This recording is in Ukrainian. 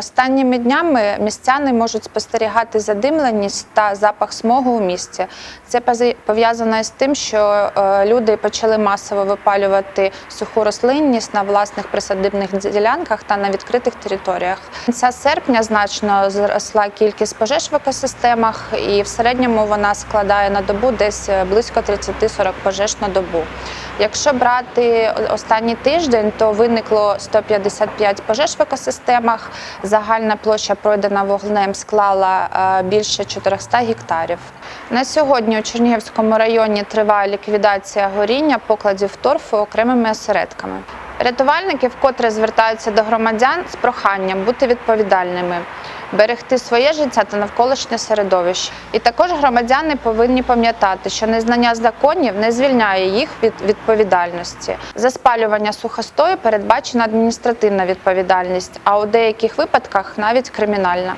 Останніми днями містяни можуть спостерігати задимленість та запах смогу у місті. Це пов'язано із тим, що е, люди почали масово випалювати суху рослинність на власних присадибних ділянках та на відкритих територіях. З Кінця серпня значно зросла кількість пожеж в екосистемах, і в середньому вона складає на добу десь е, близько 30-40 пожеж на добу. Якщо брати останній тиждень, то виникло 155 пожеж в екосистемах. Загальна площа пройдена вогнем склала е, більше 400 гектарів. На сьогодні у Чернігівському районі триває ліквідація горіння покладів торфу окремими осередками. Рятувальники вкотре звертаються до громадян з проханням бути відповідальними, берегти своє життя та навколишнє середовище. І також громадяни повинні пам'ятати, що незнання законів не звільняє їх від відповідальності. За спалювання сухостою передбачена адміністративна відповідальність, а у деяких випадках навіть кримінальна.